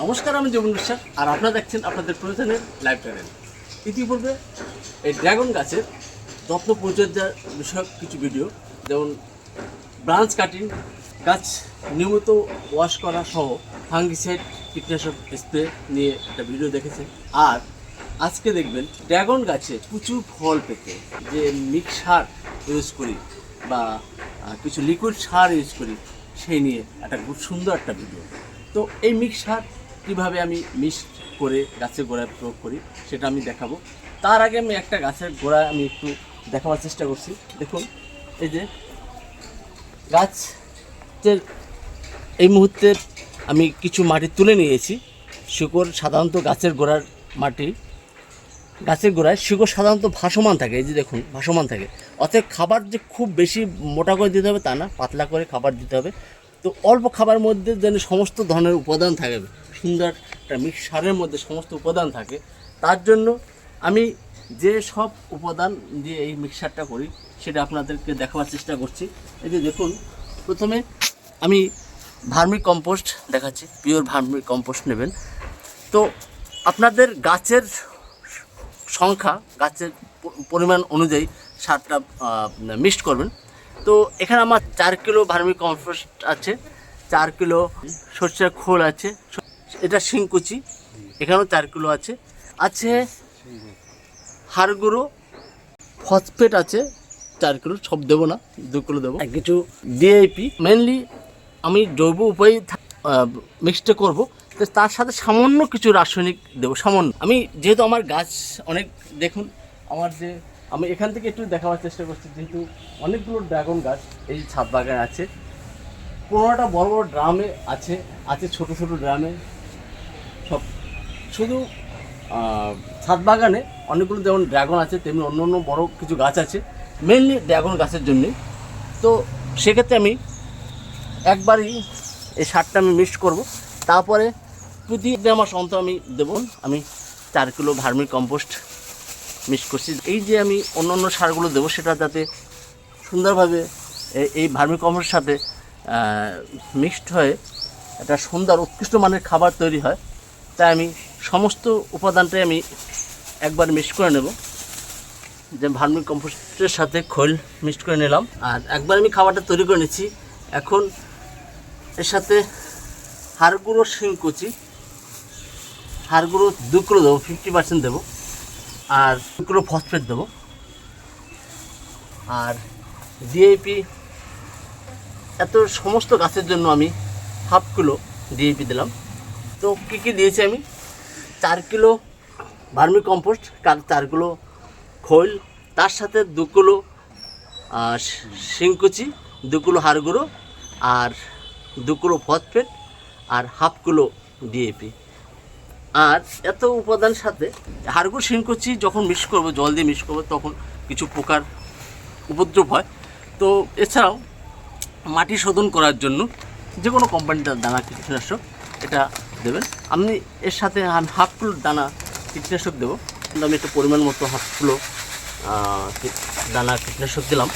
নমস্কার, আমি জবন বিশ্বাস আর আপনারা দেখছেন আপনাদের প্রয়োজনের লাইভ চ্যানেল ইতিপূর্বে এই ড্রাগন গাছের যত্ন পরিচর্যার বিষয়ক কিছু ভিডিও যেমন ব্রাঞ্চ কাটিং, গাছ নিয়মিত ওয়াশ করা সহ ফাঙ্গিসাইড কীটনাশক স্প্রে নিয়ে একটা ভিডিও দেখেছেন। আর আজকে দেখবেন ড্রাগন গাছে প্রচুর ফল পেতে। যে মিক্স সার ইউজ করি বা কিছু লিকুইড সার ইউজ করি, সেই নিয়ে একটা খুব সুন্দর একটা ভিডিও তো এই মিক্স সার কীভাবে আমি মিক্স করে গাছের গোড়ায় প্রয়োগ করি, সেটা আমি দেখাবো। তার আগে আমি একটা গাছের গোড়ায় আমি একটু দেখাবার চেষ্টা করছি। দেখুন, এই যে গাছের এই মুহূর্তে আমি কিছু মাটি তুলে নিয়েছি। শিকড় সাধারণত গাছের গোড়ার মাটি, গাছের গোড়ায় শিকড় সাধারণত ভাসমান থাকে, এই যে দেখুন, ভাসমান থাকে। অতএব খাবার যে খুব বেশি মোটা করে দিতে হবে তা না, পাতলা করে খাবার দিতে হবে। তো অল্প খাবার মধ্যে যেন সমস্ত ধরনের উপাদান থাকে। সুন্দর একটা মিক্স সারের মধ্যে সমস্ত উপাদান থাকে, তার জন্য আমি যে সব উপাদান দিয়ে এই মিক্সারটা করি, সেটা আপনাদেরকে দেখাবার চেষ্টা করছি। এই যে দেখুন, প্রথমে আমি ভার্মি কম্পোস্ট দেখাচ্ছি, পিওর ভার্মি কম্পোস্ট নেবেন। তো আপনাদের গাছের সংখ্যা, গাছের পরিমাণ অনুযায়ী সারটা মিক্সড করবেন। তো এখানে আমার চার কিলো ভার্মি কম্পোস্ট আছে, চার কিলো সর্ষের খোল আছে এটা শিংকুচি। এখানেও চার কিলো আছে। আছে হাড় গুঁড়ো ফসফেট আছে চার কিলো সব দেবো না দু কিলো দেবো। কিছু ডিএপি মেনলি আমি জৈব উপায়ে মিক্সটা করব। তো তার সাথে সামান্য কিছু রাসায়নিক দেবো সামান্য। আমি যেহেতু আমার গাছ অনেক দেখুন আমার যে আমি এখান থেকে একটু দেখাবার চেষ্টা করছি যেহেতু অনেকগুলো ড্রাগন গাছ এই ছাদ বাগানে আছে। পনেরোটা বড় বড় ড্রামে আছে আছে ছোট ছোট ড্রামে। সব। শুধু ছাদ বাগানে অনেকগুলো যেমন ড্রাগন আছে, তেমনি অন্য অন্য বড় কিছু গাছ আছে মেনলি ড্রাগন গাছের জন্যে। তো সেক্ষেত্রে আমি একবারই এই সারটা আমি মিক্স করব। তারপরে প্রতি মাস অন্তর আমি দেবো। আমি চার কিলো ভার্মি কম্পোস্ট মিক্স করছি। এই যে আমি অন্য অন্য সারগুলো দেবো, সেটা যাতে সুন্দরভাবে এই ভার্মি কম্পোস্টের সাথে মিক্সড হয়ে একটা সুন্দর, উৎকৃষ্ট মানের খাবার তৈরি হয়। তাই আমি সমস্ত উপাদানটাই আমি একবার মিক্স করে নেব। যে ভার্মি কম্পোস্টের সাথে খোল মিক্সড করে নিলাম। আর একবার আমি খাবারটা তৈরি করে নিচ্ছি। এখন এর সাথে হাড় গুঁড়ো শিংকুচি হাড় গুঁড়ো দু কিলো দেবো ফিফটি পার্সেন্ট দেবো। আর দু কিলো ফসফেট দেবো। আর ডিএপি এত সমস্ত গাছের জন্য আমি হাফ কিলো ডিএপি দিলাম। তো কী কী দিয়েছি আমি? চার কিলো ভার্মি কম্পোস্ট চার কিলো খৈল, তার সাথে দু কিলো শিংকুচি, দু কিলো হাড় গুঁড়ো আর দু কিলো ফসফেট আর হাফ কিলো ডিএপি আর এত উপাদান সাথে হাড়গুড়, শিংকুচি যখন মিক্স করব, জল দিয়ে মিক্স করব, তখন কিছু পোকার উপদ্রব হয়। তো এছাড়াও মাটি শোধন করার জন্য যে কোনো কোম্পানিটার দানা কীটনাশক, এটা দেবেন। আপনি এর সাথে আমি হাফ কিলো দানা কীটনাশক দেবো। কিন্তু আমি একটু পরিমাণ মতো হাফ কিলো দানা কীটনাশক দিলাম।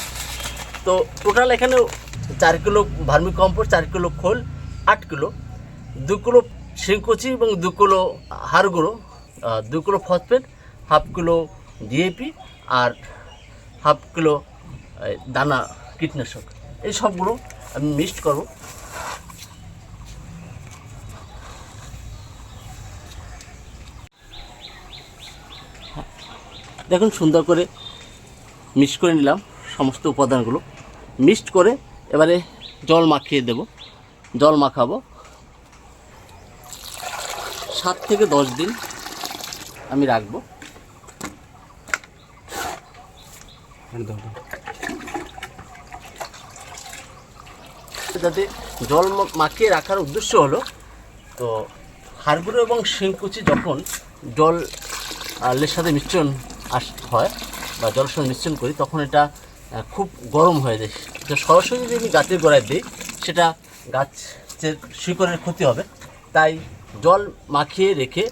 তো টোটাল এখানে চার কিলো ভার্মি কম্পোস্ট, চার কিলো খোল, আট কিলো, দু কিলো শিংকুচি এবং দু কিলো হাড় গুঁড়ো দু kilo phosphate half kilo DAP আর হাফ কিলো দানা কীটনাশক। এই সবগুলো আমি মিক্সড করব। দেখুন, সুন্দর করে মিক্স করে নিলাম সমস্ত উপাদানগুলো। মিক্সড করে এবারে জল মাখিয়ে দেব। জল মাখাবো। সাত থেকে দশ দিন আমি রাখব। যাতে জল মাখিয়ে রাখার উদ্দেশ্য হলো, তো হাড়গুঁড়ো এবং শিংকুচি যখন জল আলের সাথে মিশ্রণ আস হয় বা জলের সঙ্গে মিশ্রণ করি, তখন এটা খুব গরম হয়ে যায়। তো সরাসরি যদি আমি গাছের গোড়ায় দিই, সেটা গাছের শিকড়ের ক্ষতি হবে। তাই জল মাখিয়ে রেখে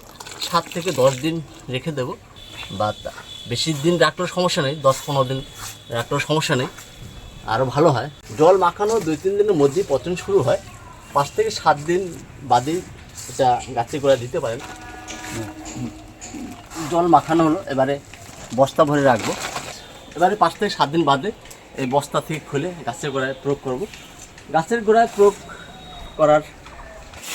সাত থেকে দশ দিন রেখে দেবো বা বেশি দিন রাখলেও সমস্যা নেই, দশ পনেরো দিন রাখলেও সমস্যা নেই। আরও ভালো হয়। জল মাখানো দুই তিন দিনের মধ্যেই পচন শুরু হয়। পাঁচ থেকে সাত দিন বাদেই এটা গাছে গোড়া দিতে পারেন। জল মাখানো হলো, এবারে বস্তা ভরে রাখব। এবারে পাঁচ থেকে সাত দিন বাদে এই বস্তা থেকে খুলে গাছের গোড়ায় প্রয়োগ করব। গাছের গোড়ায় প্রয়োগ করার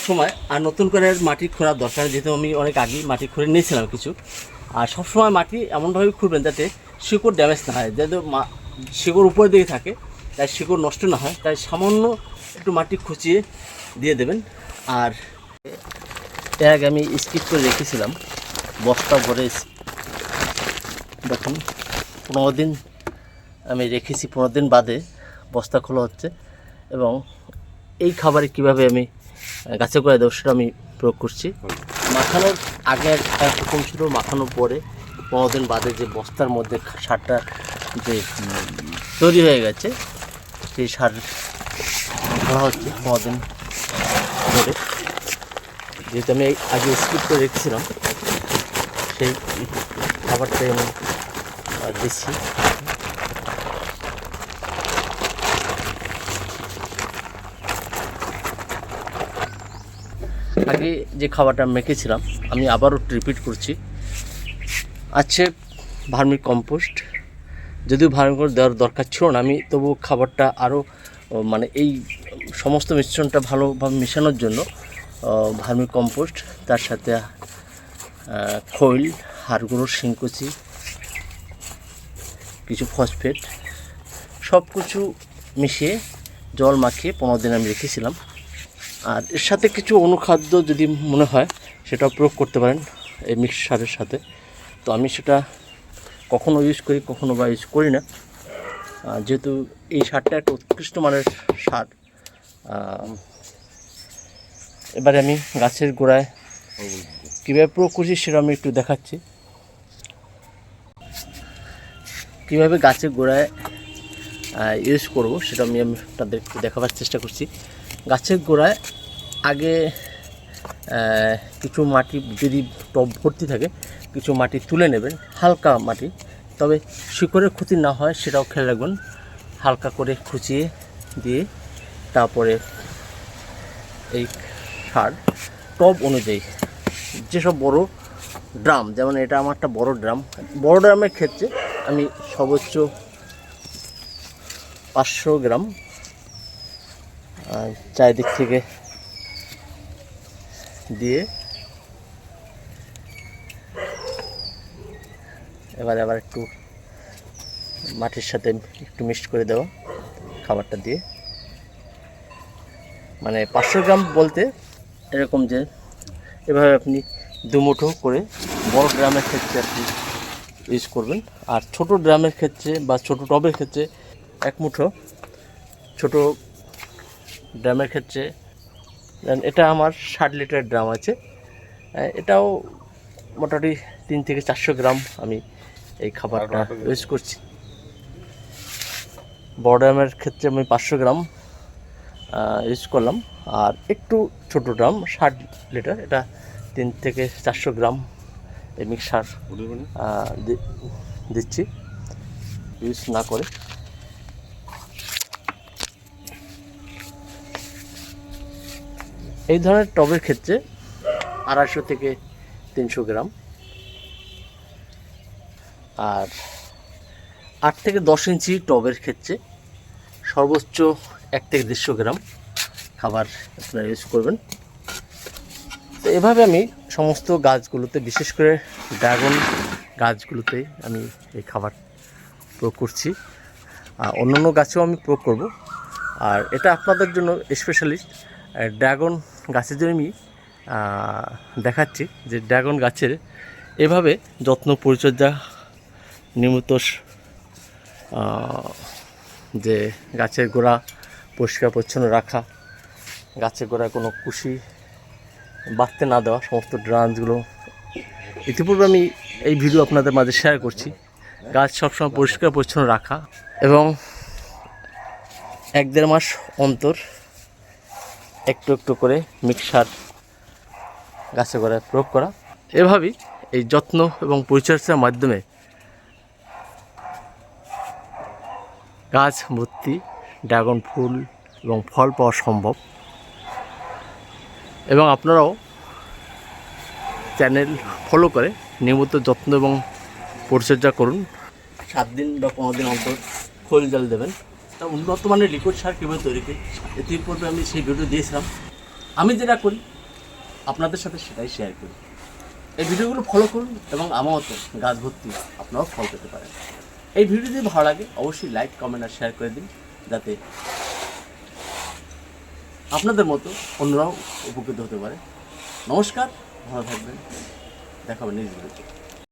সময় আর নতুন করে মাটি খোঁড়ার দরকার, যেহেতু আমি অনেক আগেই মাটি খুঁড়ে নিয়েছিলাম কিছু। আর সবসময় মাটি এমনভাবে খুঁড়বেন যাতে শিকড় ড্যামেজ না হয়। যাতে শিকড় উপরের দিকে থাকে, তাই শিকড় নষ্ট না হয়। তাই সামান্য একটু মাটি খুঁচিয়ে দিয়ে দেবেন। আর এর আগে আমি স্কিপ করে রেখেছিলাম। বস্তা ভরে দেখুন, পনেরো দিন আমি রেখেছি, পনেরো দিন বাদে বস্তা খোলা হচ্ছে এবং এই খাবারে কীভাবে আমি গাছে করে দেবো সেটা আমি প্রয়োগ করছি। মাখানোর আগে একটা হুকুম ছিল মাখানোর পরে পনেরো দিন বাদে যে বস্তার মধ্যে সারটা যে তৈরি হয়ে গেছে, সেই সার ধরা হচ্ছে পনেরো দিন ধরে। যেহেতু আমি আগে স্কিপ করে রেখেছিলাম, সেই খাবারটাই আমি দিচ্ছি আগে যে খাবারটা মেখেছিলাম, আমি আবারও রিপিট করছি। আছে ভার্মি কম্পোস্ট। যদিও ভার্মি কম্পোস্ট দেওয়ার দরকার ছিল না, আমি তবু খাবারটা আরও মানে এই সমস্ত মিশ্রণটা ভালোভাবে মেশানোর জন্য ভার্মি কম্পোস্ট, তার সাথে খৈল, হাড়গুঁড়ো, শিংকুচি ফসফেট সব কিছু মিশিয়ে জল মাখিয়ে পনেরো দিন আমি রেখেছিলাম। আর এর সাথে কিছু অনুখাদ্য যদি মনে হয় সেটাও প্রয়োগ করতে পারেন এই মিক্স সারের সাথে। তো আমি সেটা কখনো ইউজ করি কখনো বা ইউজ করি না। যেহেতু এই সারটা একটা উৎকৃষ্ট মানের সার এবারে আমি গাছের গোড়ায় কীভাবে প্রয়োগ করছি সেটা আমি একটু দেখাচ্ছি। কীভাবে গাছের গোড়ায় ইউজ করব সেটা আমি আমি তাদেরকে দেখাবার চেষ্টা করছি। গাছের গোড়ায় আগে কিছু মাটি যদি টব ভর্তি থাকে, কিছু মাটি তুলে নেবেন, হালকা মাটি। তবে শিকড়ের ক্ষতি না হয়, সেটাও খেয়াল রাখবেন। হালকা করে খুঁচিয়ে দিয়ে তারপরে এই সার, টব অনুযায়ী। যেসব বড় ড্রাম, যেমন এটা আমার একটা বড় ড্রাম, বড় ড্রামের ক্ষেত্রে আমি সর্বোচ্চ পাঁচশো গ্রাম চারিদিক থেকে দিয়ে এবার আবার একটু মাটির সাথে একটু মিক্সড করে দেওয়া খাবারটা দিয়ে। মানে পাঁচশো গ্রাম বলতে এরকম যে এভাবে আপনি দুমুঠো করে বড় গ্রামের ক্ষেত্রে আপনি ইউজ করবেন। আর ছোট ড্রামের ক্ষেত্রে বা ছোট টবের ক্ষেত্রে এক মুঠো ছোট ড্রামের ক্ষেত্রে দেন এটা আমার ষাট লিটার ড্রাম আছে। এটাও মোটামুটি তিন থেকে চারশো গ্রাম আমি এই খাবারটা ইউজ করছি। বড় ড্রামের ক্ষেত্রে আমি পাঁচশো গ্রাম ইউজ করলাম। আর একটু ছোট ড্রাম ষাট লিটার এটা তিন থেকে চারশো গ্রাম এই মিক্সার দিচ্ছি। ইউজ না করে। এই ধরনের টবের ক্ষেত্রে আড়াইশো থেকে তিনশো গ্রাম। আর আট থেকে দশ ইঞ্চি টবের ক্ষেত্রে সর্বোচ্চ এক থেকে দেড়শো গ্রাম খাবার আপনারা ইউজ করবেন। তো এভাবে আমি সমস্ত গাছগুলোতে, বিশেষ করে ড্রাগন গাছগুলোতে আমি এই খাবার প্রয়োগ করছি। আর অন্যান্য গাছেও আমি প্রয়োগ করব। আর এটা আপনাদের জন্য স্পেশালি ড্রাগন গাছের জন্য আমি দেখাচ্ছি যে ড্রাগন গাছের এভাবে যত্ন পরিচর্যা নিয়মিত যে গাছের গোড়া পরিষ্কার পরিচ্ছন্ন রাখা, গাছের গোড়ায় কোনো কুশি বাড়তে না দেওয়া, সমস্ত ড্রান্সগুলো ইতিপূর্বে আমি এই ভিডিও আপনাদের মাঝে শেয়ার করছি। গাছ সবসময় পরিষ্কার, পরিচ্ছন্ন রাখা এবং এক দেড় মাস অন্তর একটু একটু করে মিক্সার গাছে গোড়ায় প্রয়োগ করা। এভাবেই এই যত্ন এবং পরিচর্যার মাধ্যমে গাছ ভর্তি ড্রাগন ফুল এবং ফল পাওয়া সম্ভব। এবং আপনারাও চ্যানেল ফলো করে নিয়মিত যত্ন এবং পরিচর্যা করুন। সাত দিন বা পনেরো দিন অন্তর খোল জল দেবেন। তা উন্নত মানের লিকুইড সার কীভাবে তৈরি করি এতে পূর্বে আমি সেই ভিডিও দিয়েছিলাম। আমি যেটা করি, আপনাদের সাথে সেটাই শেয়ার করি। এই ভিডিওগুলো ফলো করুন এবং আমার মতো গাছ ভর্তি আপনারাও ফল পেতে পারেন। এই ভিডিও যদি ভালো লাগে, অবশ্যই লাইক কমেন্ট আর শেয়ার করে দিন, যাতে আপনাদের মতো অন্যরাও উপকৃত হতে পারে। নমস্কার ভালো থাকবেন। দেখা হবে ভিডিওতে